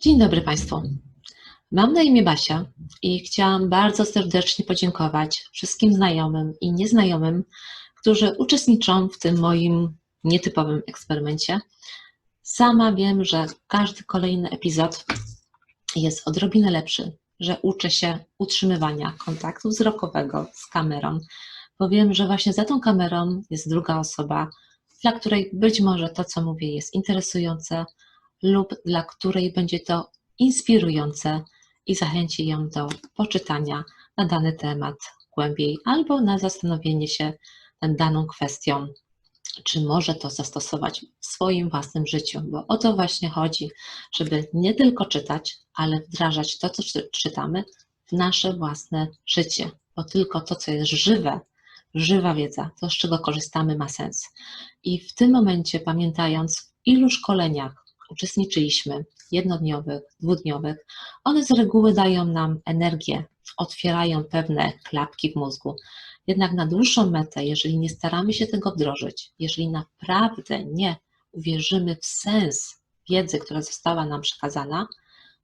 Dzień dobry Państwu. Mam na imię Basia i chciałam bardzo serdecznie podziękować wszystkim znajomym i nieznajomym, którzy uczestniczą w tym moim nietypowym eksperymencie. Sama wiem, że każdy kolejny epizod jest odrobinę lepszy, że uczę się utrzymywania kontaktu wzrokowego z kamerą, bo wiem, że właśnie za tą kamerą jest druga osoba, dla której być może to, co mówię, jest interesujące lub dla której będzie to inspirujące i zachęci ją do poczytania na dany temat głębiej albo na zastanowienie się nad daną kwestią, czy może to zastosować w swoim własnym życiu, bo o to właśnie chodzi, żeby nie tylko czytać, ale wdrażać to, co czytamy w nasze własne życie, bo tylko to, co jest żywe, żywa wiedza, to z czego korzystamy, ma sens. I w tym momencie, pamiętając, w ilu szkoleniach uczestniczyliśmy, jednodniowych, dwudniowych, one z reguły dają nam energię, otwierają pewne klapki w mózgu. Jednak na dłuższą metę, jeżeli nie staramy się tego wdrożyć, jeżeli naprawdę nie uwierzymy w sens wiedzy, która została nam przekazana,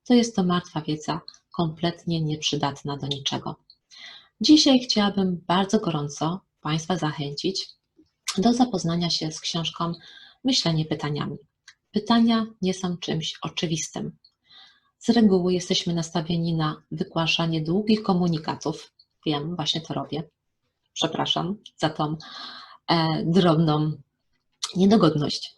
to jest to martwa wiedza, kompletnie nieprzydatna do niczego. Dzisiaj chciałabym bardzo gorąco Państwa zachęcić do zapoznania się z książką Myślenie pytaniami. Pytania nie są czymś oczywistym. Z reguły jesteśmy nastawieni na wygłaszanie długich komunikatów. Wiem, właśnie to robię. Przepraszam za tą e, drobną niedogodność.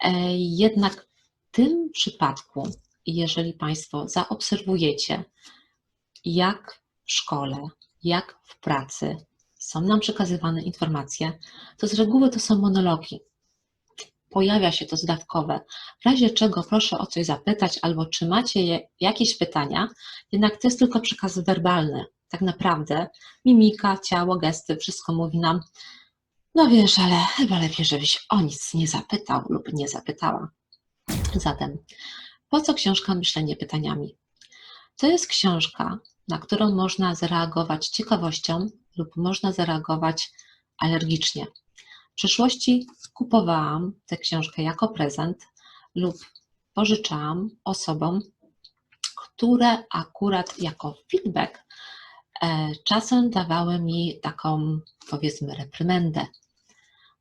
E, jednak w tym przypadku, jeżeli Państwo zaobserwujecie, jak w szkole, jak w pracy są nam przekazywane informacje, to z reguły to są monologi pojawia się to zdawkowe. W razie czego proszę o coś zapytać, albo czy macie jakieś pytania, jednak to jest tylko przekaz werbalny. Tak naprawdę mimika, ciało, gesty, wszystko mówi nam, no wiesz, ale chyba lepiej, żebyś o nic nie zapytał lub nie zapytała. Zatem, po co książka Myślenie pytaniami? To jest książka, na którą można zareagować ciekawością lub można zareagować alergicznie. W przeszłości kupowałam tę książkę jako prezent lub pożyczałam osobom, które akurat jako feedback e, czasem dawały mi taką, powiedzmy, reprymendę.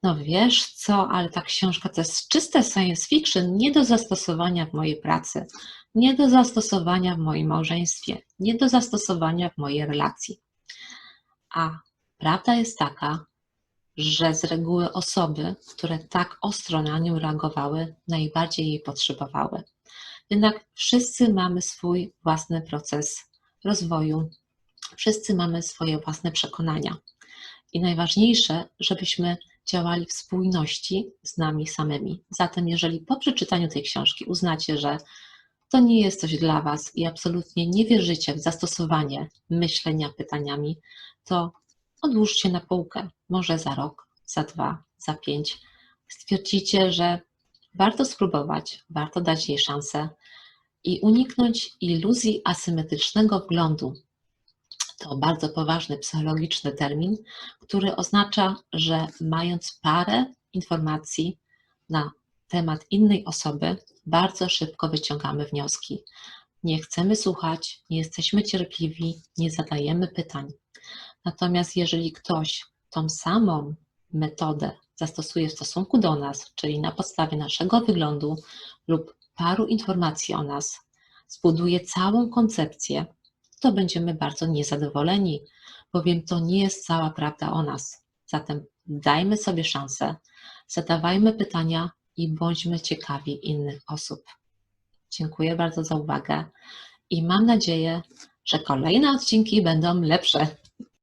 No wiesz co, ale ta książka to jest czyste science fiction, nie do zastosowania w mojej pracy, nie do zastosowania w moim małżeństwie, nie do zastosowania w mojej relacji. A prawda jest taka, że z reguły osoby, które tak ostro na nią reagowały, najbardziej jej potrzebowały. Jednak wszyscy mamy swój własny proces rozwoju, wszyscy mamy swoje własne przekonania. I najważniejsze, żebyśmy działali w spójności z nami samymi. Zatem, jeżeli po przeczytaniu tej książki uznacie, że to nie jest coś dla Was i absolutnie nie wierzycie w zastosowanie myślenia pytaniami, to odłóżcie na półkę, może za rok, za dwa, za pięć. Stwierdzicie, że warto spróbować, warto dać jej szansę i uniknąć iluzji asymetrycznego wglądu. To bardzo poważny psychologiczny termin, który oznacza, że mając parę informacji na temat innej osoby, bardzo szybko wyciągamy wnioski. Nie chcemy słuchać, nie jesteśmy cierpliwi, nie zadajemy pytań. Natomiast jeżeli ktoś tą samą metodę zastosuje w stosunku do nas, czyli na podstawie naszego wyglądu lub paru informacji o nas, zbuduje całą koncepcję, to będziemy bardzo niezadowoleni, bowiem to nie jest cała prawda o nas. Zatem dajmy sobie szansę, zadawajmy pytania i bądźmy ciekawi innych osób. Dziękuję bardzo za uwagę i mam nadzieję, że kolejne odcinki będą lepsze.